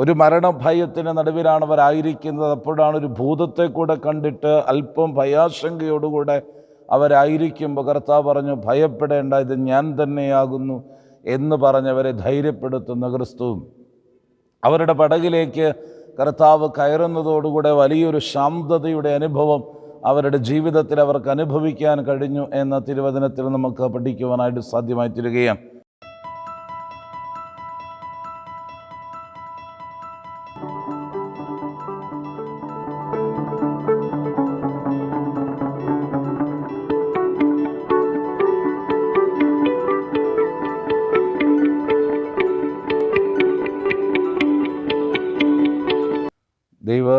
ഒരു മരണഭയത്തിന് നടുവിലാണ് അവരായിരിക്കുന്നത് അപ്പോഴാണ് ഒരു ഭൂതത്തെ കൂടെ കണ്ടിട്ട് അല്പം ഭയാശങ്കയോടുകൂടെ അവരായിരിക്കുമ്പോൾ കർത്താവ് പറഞ്ഞു ഭയപ്പെടേണ്ട ഇത് ഞാൻ തന്നെയാകുന്നു എന്ന് പറഞ്ഞവരെ ധൈര്യപ്പെടുത്തുന്ന ക്രിസ്തുവും അവരുടെ പടകിലേക്ക് കർത്താവ് കയറുന്നതോടുകൂടെ വലിയൊരു ശാന്തതയുടെ അനുഭവം അവരുടെ ജീവിതത്തിൽ അവർക്ക് അനുഭവിക്കാൻ കഴിഞ്ഞു എന്ന തിരുവചനത്തിൽ നമുക്ക് പഠിക്കുവാനായിട്ട് സാധ്യമായി തീരുകയാണ്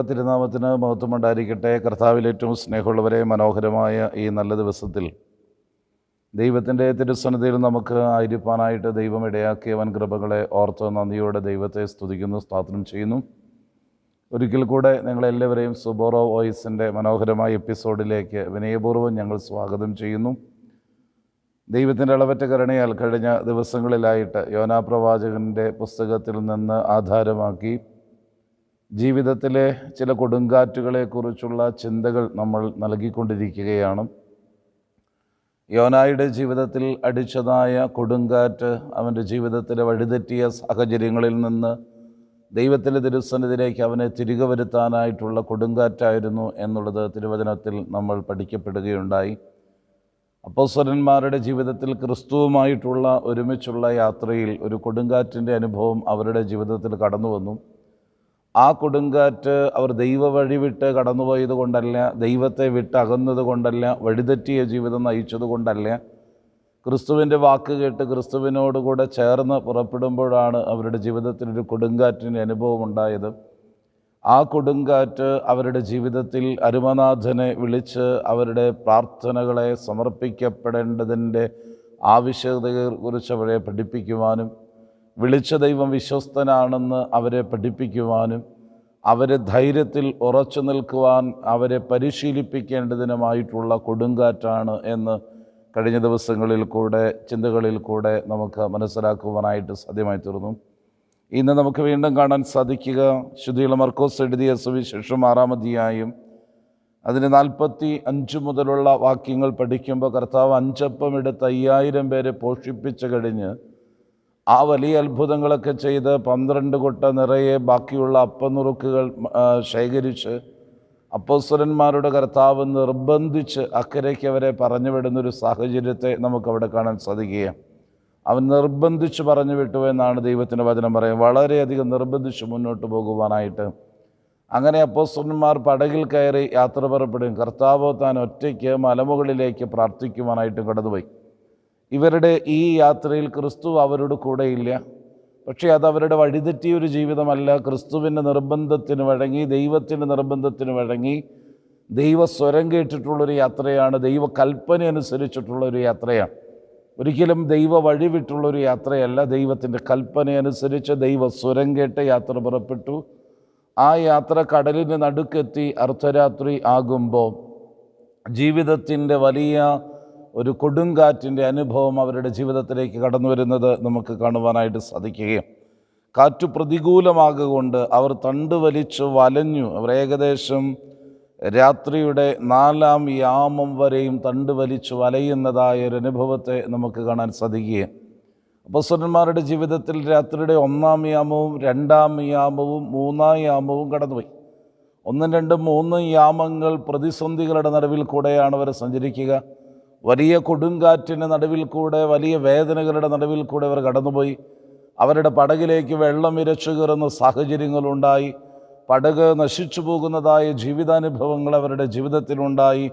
തിരുനാമത്തിന് മഹത്വമുണ്ടായിരിക്കട്ടെ. കർത്താവിൽ ഏറ്റവും സ്നേഹമുള്ളവരെ മനോഹരമായ ഈ നല്ല ദിവസത്തിൽ ദൈവത്തിന്റെ തിരുസന്നിധിയിൽ നമുക്ക് ആയിരിക്കാനായിട്ട് ദൈവം ഇടയാക്കിയ വൻ കൃപകളെ ഓർത്ത് നന്ദിയോടെ ദൈവത്തെ സ്തുതിക്കുന്നു സ്തോത്രം ചെയ്യുന്നു. ഒരിക്കൽ കൂടെ നിങ്ങളെല്ലാവരെയും സുബോറോ വോയിസിന്റെ മനോഹരമായ എപ്പിസോഡിലേക്ക് വിനയപൂർവം ഞങ്ങൾ സ്വാഗതം ചെയ്യുന്നു. ദൈവത്തിന്റെ അളവറ്റ കരുണയാൽ കഴിഞ്ഞ ദിവസങ്ങളിലായിട്ട് യോനാ പ്രവാചകന്റെ പുസ്തകത്തിൽ നിന്ന് ആധാരമാക്കി ജീവിതത്തിലെ ചില കൊടുങ്കാറ്റുകളെക്കുറിച്ചുള്ള ചിന്തകൾ നമ്മൾ നൽകിക്കൊണ്ടിരിക്കുകയാണ്. യോനായുടെ ജീവിതത്തിൽ അടിച്ചതായ കൊടുങ്കാറ്റ് അവന്റെ ജീവിതത്തിലെ വഴിതെറ്റിയ സാഹചര്യങ്ങളിൽ നിന്ന് ദൈവത്തിന്റെ തിരുസന്നിധിയിലേക്ക് അവനെ തിരികെ വരുത്താനായിട്ടുള്ള കൊടുങ്കാറ്റായിരുന്നു എന്നുള്ളത് തിരുവചനത്തിൽ നമ്മൾ പഠിക്കപ്പെടുകയുണ്ടായി. അപ്പോസ്വരന്മാരുടെ ജീവിതത്തിൽ ക്രിസ്തുവുമായിട്ടുള്ള ഒരുമിച്ചുള്ള യാത്രയിൽ ഒരു കൊടുങ്കാറ്റിന്റെ അനുഭവം അവരുടെ ജീവിതത്തിൽ കടന്നു വന്നു ആ കൊടുങ്കാറ്റ് അവർ ദൈവ വഴി വിട്ട് കടന്നുപോയത് കൊണ്ടല്ല ദൈവത്തെ വിട്ട് അകന്നത് കൊണ്ടല്ല വഴിതെറ്റിയ ജീവിതം നയിച്ചത് കൊണ്ടല്ല. ക്രിസ്തുവിന്റെ വാക്ക് കേട്ട് ക്രിസ്തുവിനോടുകൂടെ ചേർന്ന് പുറപ്പെടുമ്പോഴാണ് അവരുടെ ജീവിതത്തിൽ ഒരു കൊടുങ്കാറ്റിന്റെ അനുഭവം ഉണ്ടായത്. ആ കൊടുങ്കാറ്റ് അവരുടെ ജീവിതത്തിൽ അരുമനാഥനെ വിളിച്ച് അവരുടെ പ്രാർത്ഥനകളെ സമർപ്പിക്കപ്പെടേണ്ടതിന്റെ ആവശ്യകതയെക്കുറിച്ച് അവരെ പഠിപ്പിക്കുവാനും വിളിച്ച ദൈവം വിശ്വസ്തനാണെന്ന് അവരെ പഠിപ്പിക്കുവാനും അവരെ ധൈര്യത്തിൽ ഉറച്ചു നിൽക്കുവാൻ അവരെ പരിശീലിപ്പിക്കേണ്ടതിനുമായിട്ടുള്ള കൊടുങ്കാറ്റാണ് എന്ന് കഴിഞ്ഞ ദിവസങ്ങളിൽ കൂടെ ചിന്തകളിൽ കൂടെ നമുക്ക് മനസ്സിലാക്കുവാനായിട്ട് സാധ്യമായി തീർന്നു ഇന്ന് നമുക്ക് വീണ്ടും കാണാൻ സാധിക്കുക. ശുദ്ധിയുള്ള മർക്കോസ് എഴുതിയ സുവിശേഷം ആറാമതിയായും അതിന് നാൽപ്പത്തി അഞ്ച് മുതലുള്ള വാക്യങ്ങൾ പഠിക്കുമ്പോൾ കർത്താവ് അഞ്ചപ്പം എടുത്ത് അയ്യായിരം പേരെ പോഷിപ്പിച്ച് കഴിഞ്ഞ് ആ വലിയ അത്ഭുതങ്ങളൊക്കെ ചെയ്ത് പന്ത്രണ്ട് കൊട്ട നിറയെ ബാക്കിയുള്ള അപ്പനുറുക്കുകൾ ശേഖരിച്ച് അപ്പോസ്വരന്മാരുടെ കർത്താവ് നിർബന്ധിച്ച് അക്കരയ്ക്ക് അവരെ പറഞ്ഞു വിടുന്നൊരു സാഹചര്യത്തെ നമുക്കവിടെ കാണാൻ സാധിക്കുക അവൻ നിർബന്ധിച്ച് പറഞ്ഞു വിട്ടു എന്നാണ് ദൈവത്തിന്റെ വചനം പറയുന്നത്. വളരെയധികം നിർബന്ധിച്ച് മുന്നോട്ട് പോകുവാനായിട്ട്. അങ്ങനെ അപ്പോസ്വരന്മാർ പടകിൽ കയറി യാത്ര പുറപ്പെടും കർത്താവോ താൻ ഒറ്റയ്ക്ക് മലമുകളിലേക്ക് പ്രാർത്ഥിക്കുവാനായിട്ട് കടന്നുപോയി. ഇവരുടെ ഈ യാത്രയിൽ ക്രിസ്തു അവരുടെ കൂടെയില്ല. പക്ഷേ അത് അവരുടെ വഴിതെറ്റിയ ഒരു ജീവിതമല്ല. ക്രിസ്തുവിന്റെ നിർബന്ധത്തിന് വഴങ്ങി ദൈവത്തിന്റെ നിർബന്ധത്തിന് വഴങ്ങി ദൈവ സ്വരം കേട്ടിട്ടുള്ളൊരു യാത്രയാണ് ദൈവ കൽപ്പന അനുസരിച്ചിട്ടുള്ളൊരു യാത്രയാണ്. ഒരിക്കലും ദൈവ വഴി വിട്ടുള്ളൊരു യാത്രയല്ല. ദൈവത്തിന്റെ കൽപ്പന അനുസരിച്ച് ദൈവ സ്വരം കേട്ട യാത്ര പുറപ്പെട്ടു. ആ യാത്ര കടലിന്റെ നടുക്കെത്തി അർദ്ധരാത്രി ആകുമ്പോൾ ജീവിതത്തിന്റെ വലിയ ഒരു കൊടുങ്കാറ്റിന്റെ അനുഭവം അവരുടെ ജീവിതത്തിലേക്ക് കടന്നു വരുന്നത് നമുക്ക് കാണുവാനായിട്ട് സാധിക്കുകയും കാറ്റ് പ്രതികൂലമാകൊണ്ട് അവർ തണ്ട് വലിച്ച് വലഞ്ഞു. അവർ ഏകദേശം രാത്രിയുടെ നാലാം യാമം വരെയും തണ്ട് വലിച്ച് വലയുന്നതായ ഒരു അനുഭവത്തെ നമുക്ക് കാണാൻ സാധിക്കുകയും അപ്പസ്വരന്മാരുടെ ജീവിതത്തിൽ രാത്രിയുടെ ഒന്നാം യാമവും രണ്ടാം യാമവും മൂന്നാം യാമവും കടന്നുപോയി. ഒന്നും രണ്ടും മൂന്നും യാമങ്ങൾ പ്രതിസന്ധികളുടെ നടുവിൽ കൂടെയാണ് അവർ സഞ്ചരിക്കുക. വലിയ കൊടുങ്കാറ്റിന്റെ നടുവിൽ കൂടെ വലിയ വേദനകളുടെ നടുവിൽ കൂടെ അവർ കടന്നുപോയി. അവരുടെ പടകിലേക്ക് വെള്ളം ഇരച്ചു കയറുന്ന സാഹചര്യങ്ങളുണ്ടായി. പടക് നശിച്ചു പോകുന്നതായ ജീവിതാനുഭവങ്ങൾ അവരുടെ ജീവിതത്തിലുണ്ടായി.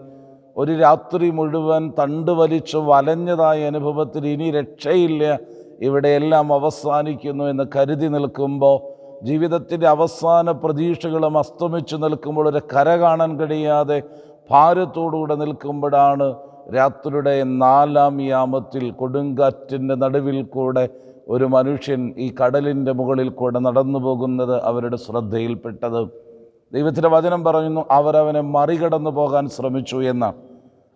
ഒരു രാത്രി മുഴുവൻ തണ്ട് വലിച്ച് വലഞ്ഞതായ അനുഭവത്തിൽ ഇനി രക്ഷയില്ല. ഇവിടെയെല്ലാം അവസാനിക്കുന്നു എന്ന് കരുതി നിൽക്കുമ്പോൾ ജീവിതത്തിന്റെ അവസാന പ്രതീക്ഷകളും അസ്തമിച്ചു നിൽക്കുമ്പോൾ ഒരു കര കാണാൻ കഴിയാതെ ഭാരത്തോടുകൂടെ നിൽക്കുമ്പോഴാണ് രാത്രിയുടെ നാലാം യാമത്തിൽ കൊടുങ്കാറ്റിന്റെ നടുവിൽ കൂടെ ഒരു മനുഷ്യൻ ഈ കടലിന്റെ മുകളിൽ കൂടെ നടന്നു പോകുന്നത് അവരുടെ ശ്രദ്ധയിൽപ്പെട്ടത്. ദൈവത്തിന്റെ വചനം പറയുന്നു അവരവനെ മറികടന്നു പോകാൻ ശ്രമിച്ചു എന്നാണ്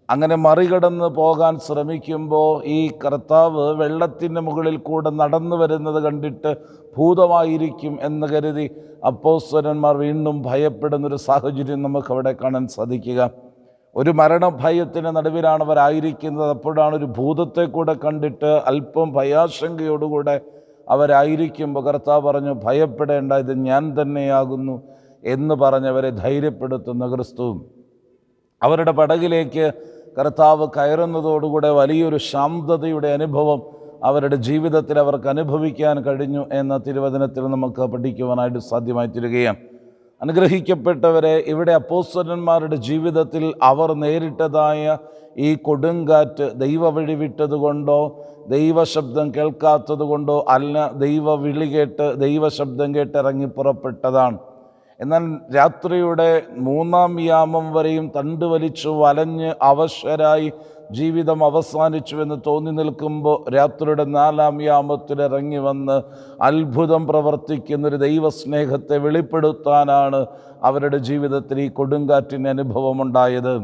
അങ്ങനെ മറികടന്ന് പോകാൻ ശ്രമിക്കുമ്പോൾ ഈ കർത്താവ് വെള്ളത്തിന്റെ മുകളിൽ കൂടെ നടന്നു വരുന്നത് കണ്ടിട്ട് ഭൂതമായിരിക്കും എന്ന് കരുതി അപ്പോസ്വരന്മാർ വീണ്ടും ഭയപ്പെടുന്നൊരു സാഹചര്യം നമുക്കവിടെ കാണാൻ സാധിക്കുക. ഒരു മരണഭയത്തിന് നടുവിലാണ് അവരായിരിക്കുന്നത്. അപ്പോഴാണ് ഒരു ഭൂതത്തെ കൂടെ കണ്ടിട്ട് അല്പം ഭയാശങ്കയോടുകൂടെ അവരായിരിക്കുമ്പോൾ കർത്താവ് പറഞ്ഞു ഭയപ്പെടേണ്ട ഇത് ഞാൻ തന്നെയാകുന്നു എന്ന് പറഞ്ഞവരെ ധൈര്യപ്പെടുത്തുന്ന ക്രിസ്തു. അവരുടെ പടകിലേക്ക് കർത്താവ് കയറുന്നതോടുകൂടെ വലിയൊരു ശാന്തതയുടെ അനുഭവം അവരുടെ ജീവിതത്തിൽ അവർക്ക് അനുഭവിക്കാൻ കഴിഞ്ഞു എന്ന തിരുവചനത്തിൽ നമുക്ക് പഠിക്കുവാനായിട്ട് സാധ്യമായി തീരുകയാണ് അനുഗ്രഹിക്കപ്പെട്ടവരെ ഇവിടെ അപ്പോസ്വരന്മാരുടെ ജീവിതത്തിൽ അവർ നേരിട്ടതായ ഈ കൊടുങ്കാറ്റ് ദൈവ വഴി വിട്ടതുകൊണ്ടോ ദൈവശബ്ദം കേൾക്കാത്തതുകൊണ്ടോ അല്ല ദൈവ വിളി കേട്ട് ദൈവശബ്ദം കേട്ടിറങ്ങി പുറപ്പെട്ടതാണ്. എന്നാൽ രാത്രിയുടെ മൂന്നാം യാമം വരെയും തണ്ട് വലിച്ചു വലഞ്ഞ് അവശരായി ജീവിതം അവസാനിച്ചുവെന്ന് തോന്നി നിൽക്കുമ്പോൾ രാത്രിയുടെ നാലാം യാമത്തിൽ ഇറങ്ങി വന്ന് അത്ഭുതം പ്രവർത്തിക്കുന്നൊരു ദൈവസ്നേഹത്തെ വെളിപ്പെടുത്താനാണ് അവരുടെ ജീവിതത്തിൽ ഈ കൊടുങ്കാറ്റിന്റെ അനുഭവമുണ്ടായത്.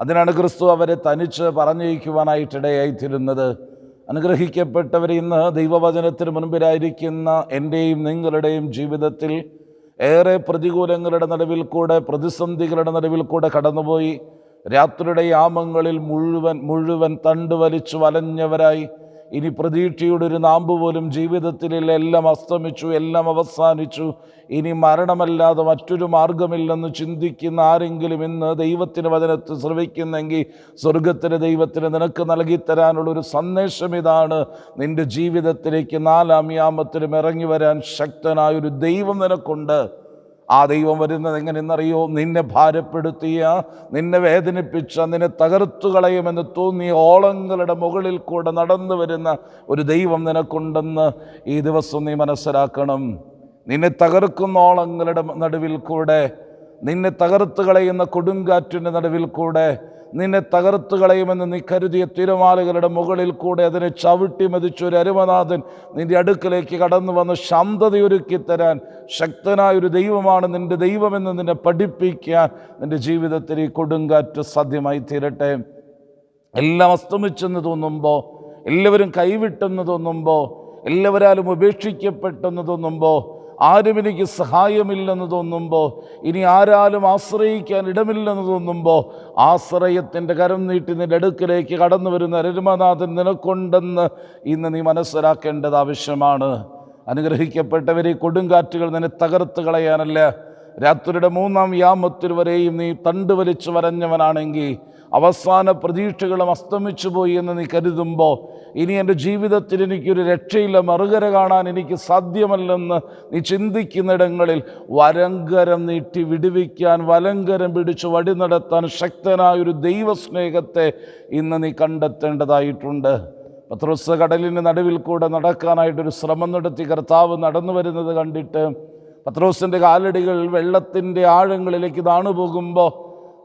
അതിനാണ് ക്രിസ്തു അവരെ തനിച്ച് പറഞ്ഞയക്കുവാനായിട്ടിടയായിത്തീരുന്നത്. അനുഗ്രഹിക്കപ്പെട്ടവർ ഇന്ന് ദൈവവചനത്തിന് മുൻപിലായിരിക്കുന്ന എന്റെയും നിങ്ങളുടെയും ജീവിതത്തിൽ ഏറെ പ്രതികൂലങ്ങളുടെ നടുവിൽ കൂടെ പ്രതിസന്ധികളുടെ നടുവിൽ കൂടെ കടന്നുപോയി. രാത്രിയുടെ യാമങ്ങളിൽ മുഴുവൻ മുഴുവൻ തണ്ടുവലിച്ചു വലഞ്ഞവരായി ഇനി പ്രതീക്ഷയുടെ ഒരു നാമ്പ് പോലും ജീവിതത്തിൽ എല്ലാം അസ്തമിച്ചു എല്ലാം അവസാനിച്ചു. ഇനി മരണമല്ലാതെ മറ്റൊരു മാർഗമില്ലെന്ന് ചിന്തിക്കുന്ന ആരെങ്കിലും ഇന്ന് ദൈവത്തിന് വചനത്ത് ശ്രവിക്കുന്നെങ്കിൽ സ്വർഗത്തിന് ദൈവത്തിന് നിനക്ക് നൽകിത്തരാനുള്ള ഒരു സന്ദേശം ഇതാണ് നിന്റെ ജീവിതത്തിലേക്ക് നാലാം യാമത്തിലും ഇറങ്ങി വരാൻ ശക്തനായൊരു ദൈവം നിനക്കുണ്ട്. ആ ദൈവം വരുന്നത് എങ്ങനെയെന്നറിയോ? നിന്നെ ഭാരപ്പെടുത്തിയ നിന്നെ വേദനിപ്പിച്ച നിന്നെ തകർത്തു കളയുമെന്ന് തോന്നിയ ഓളങ്ങളുടെ മുകളിൽ കൂടെ നടന്നു വരുന്ന ഒരു ദൈവം നിനക്കുണ്ടെന്ന് ഈ ദിവസം നീ മനസ്സിലാക്കണം. നിന്നെ തകർക്കുന്ന ഓളങ്ങളുടെ നടുവിൽ കൂടെ നിന്നെ തകർത്ത് കളയുന്ന കൊടുങ്കാറ്റിന്റെ നടുവിൽ കൂടെ നിന്നെ തകർത്ത് കളയുമെന്ന് നീ കരുതിയ തിരുമാലകളുടെ മുകളിൽ കൂടെ അതിനെ ചവിട്ടി മതിച്ച ഒരു അരുമനാഥൻ നിന്റെ അടുക്കലേക്ക് കടന്നു വന്ന് ശാന്തതയൊരുക്കി തരാൻ ശക്തനായൊരു ദൈവമാണ് നിന്റെ ദൈവമെന്ന് നിന്നെ പഠിപ്പിക്കാൻ നിന്റെ ജീവിതത്തിൽ ഈ കൊടുങ്കാറ്റ് സാധ്യമായി തീരട്ടെ. എല്ലാം അസ്തമിച്ചെന്ന് തോന്നുമ്പോൾ എല്ലാവരും കൈവിട്ടെന്ന് തോന്നുമ്പോൾ എല്ലാവരാലും ഉപേക്ഷിക്കപ്പെട്ടെന്ന് തോന്നുമ്പോൾ ആരും എനിക്ക് സഹായമില്ലെന്ന് തോന്നുമ്പോൾ ഇനി ആരാലും ആശ്രയിക്കാൻ ഇടമില്ലെന്ന് തോന്നുമ്പോൾ ആശ്രയത്തിന്റെ കരം നീട്ടി നിന്റെ അടുക്കിലേക്ക് കടന്നു വരുന്ന അരുമനാഥൻ നിനക്കുണ്ടെന്ന് ഇന്ന് നീ മനസ്സിലാക്കേണ്ടത് ആവശ്യമാണ്. അനുഗ്രഹിക്കപ്പെട്ടവരെ കൊടുങ്കാറ്റുകൾ നിന്നെ തകർത്ത് കളയാനല്ല. രാത്രിയുടെ മൂന്നാം യാമത്തിൽ വരെയും നീ തണ്ട് വലിച്ചു വരഞ്ഞവനാണെങ്കിൽ അവസാന പ്രതീക്ഷകളും അസ്തമിച്ചു പോയി എന്ന് നീ കരുതുമ്പോൾ ഇനി എന്റെ ജീവിതത്തിൽ എനിക്കൊരു രക്ഷയില്ല മറുകര കാണാൻ എനിക്ക് സാധ്യമല്ലെന്ന് നീ ചിന്തിക്കുന്നിടങ്ങളിൽ വലങ്കരം നീട്ടി വിടുവിക്കാൻ വലങ്കരം പിടിച്ച് വടി നടത്താൻ ശക്തനായൊരു ദൈവസ്നേഹത്തെ ഇന്ന് നീ കണ്ടെത്തേണ്ടതായിട്ടുണ്ട്. പത്രോസ് കടലിന് നടുവിൽ കൂടെ നടക്കാനായിട്ടൊരു ശ്രമം നടത്തി കർത്താവ് നടന്നു വരുന്നത് കണ്ടിട്ട് പത്രോസിന്റെ കാലടികൾ വെള്ളത്തിന്റെ ആഴങ്ങളിലേക്ക് താണു പോകുമ്പോൾ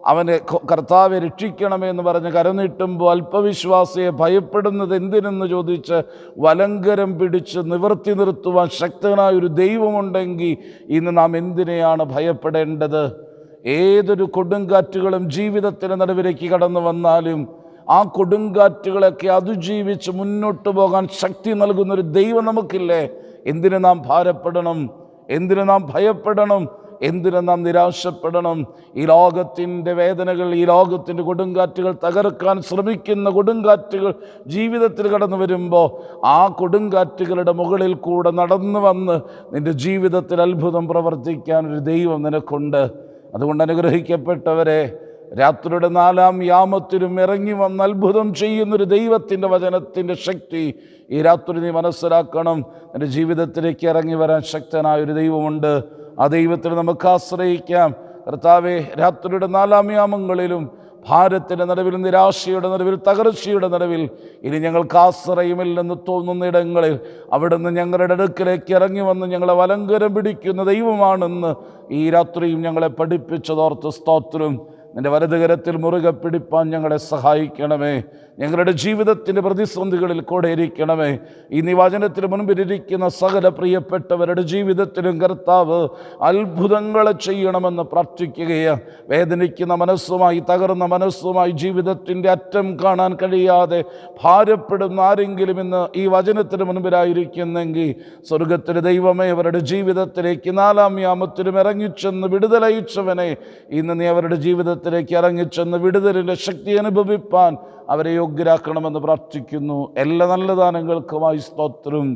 അവനെ കർത്താവെ രക്ഷിക്കണമെന്ന് പറഞ്ഞ് കരനീട്ടുമ്പോൾ അല്പവിശ്വാസിയെ ഭയപ്പെടുന്നത് എന്തിനെന്ന് ചോദിച്ച് വലങ്കരം പിടിച്ച് നിവർത്തി നിർത്തുവാൻ ശക്തനായ ഒരു ദൈവമുണ്ടെങ്കിൽ ഇന്ന് നാം എന്തിനെയാണ് ഭയപ്പെടേണ്ടത്? ഏതൊരു കൊടുങ്കാറ്റുകളും ജീവിതത്തിന് നടുവിലേക്ക് കടന്നു വന്നാലും ആ കൊടുങ്കാറ്റുകളൊക്കെ അതിജീവിച്ച് മുന്നോട്ട് പോകാൻ ശക്തി നൽകുന്നൊരു ദൈവം നമുക്കില്ലേ? എന്തിനു നാം ഭാരപ്പെടണം? എന്തിനു നാം ഭയപ്പെടണം? എന്തിനു നാം നിരാശപ്പെടണം? ഈ ലോകത്തിന്റെ വേദനകൾ ഈ ലോകത്തിന്റെ കൊടുങ്കാറ്റുകൾ തകർക്കാൻ ശ്രമിക്കുന്ന കൊടുങ്കാറ്റുകൾ ജീവിതത്തിൽ കടന്നു വരുമ്പോൾ ആ കൊടുങ്കാറ്റുകളുടെ മുകളിൽ കൂടെ നടന്നു വന്ന് നിന്റെ ജീവിതത്തിൽ അത്ഭുതം പ്രവർത്തിക്കാൻ ഒരു ദൈവം നിനക്കുണ്ട്. അതുകൊണ്ട് അനുഗ്രഹിക്കപ്പെട്ടവരെ രാത്രിയുടെ നാലാം യാമത്തിലും ഇറങ്ങി വന്ന് അത്ഭുതം ചെയ്യുന്നൊരു ദൈവത്തിന്റെ വചനത്തിന്റെ ശക്തി ഈ രാത്രി നീ മനസ്സിലാക്കണം. എന്റെ ജീവിതത്തിലേക്ക് ഇറങ്ങി വരാൻ ശക്തനായ ഒരു ദൈവമുണ്ട്. ആ ദൈവത്തിൽ നമുക്ക് ആശ്രയിക്കാം. കർത്താവെ രാത്രിയുടെ നാലാം യാമങ്ങളിലും ഭാരത്തിന്റെ നടുവിൽ നിരാശയുടെ നടുവിൽ തകർച്ചയുടെ നടുവിൽ ഇനി ഞങ്ങൾക്ക് ആശ്രയമില്ലെന്ന് തോന്നുന്ന ഇടങ്ങളിൽ അവിടുന്ന് ഞങ്ങളുടെ അടുക്കിലേക്ക് ഇറങ്ങി വന്ന് ഞങ്ങളെ വലങ്കരം പിടിക്കുന്ന ദൈവമാണെന്ന് ഈ രാത്രിയും ഞങ്ങളെ പഠിപ്പിച്ചതോർത്ത് സ്തോത്രം. നിന്റെ വലതുകരത്തിൽ മുറുകെ പിടിപ്പാൻ ഞങ്ങളെ സഹായിക്കണമേ. ഞങ്ങളുടെ ജീവിതത്തിന്റെ പ്രതിസന്ധികളിൽ കൂടെ ഇരിക്കണമേ. ഈ നിവാചനത്തിന് മുൻപിലിരിക്കുന്ന സകല പ്രിയപ്പെട്ടവരുടെ ജീവിതത്തിലും കർത്താവ് അത്ഭുതങ്ങളെ ചെയ്യണമെന്ന് പ്രാർത്ഥിക്കുകയാണ്. വേദനിക്കുന്ന മനസ്സുമായി തകർന്ന മനസ്സുമായി ജീവിതത്തിന്റെ അറ്റം കാണാൻ കഴിയാതെ ഭാരപ്പെടുന്ന ആരെങ്കിലും ഇന്ന് ഈ വചനത്തിന് മുൻപിലായിരിക്കുന്നെങ്കിൽ സ്വർഗത്തിലെ ദൈവമേ അവരുടെ ജീവിതത്തിലേക്ക് നാലാം യാമത്തിലും ഇറങ്ങിച്ചെന്ന് വിടുതലയിച്ചവനെ ഇന്ന് നീ അവരുടെ ജീവിതത്തിലേക്ക് ഇറങ്ങിച്ചെന്ന് വിടുതലിന്റെ ശക്തി അനുഭവിപ്പാൻ അവരെ യോഗ്യരാക്കണമെന്ന് പ്രാർത്ഥിക്കുന്നു. എല്ലാ നല്ല ദാനങ്ങൾക്കുമായി സ്തോത്രം.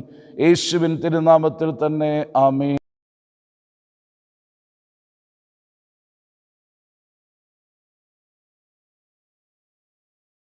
യേശുവിൻ തിരുനാമത്തിൽ തന്നെ. ആമേ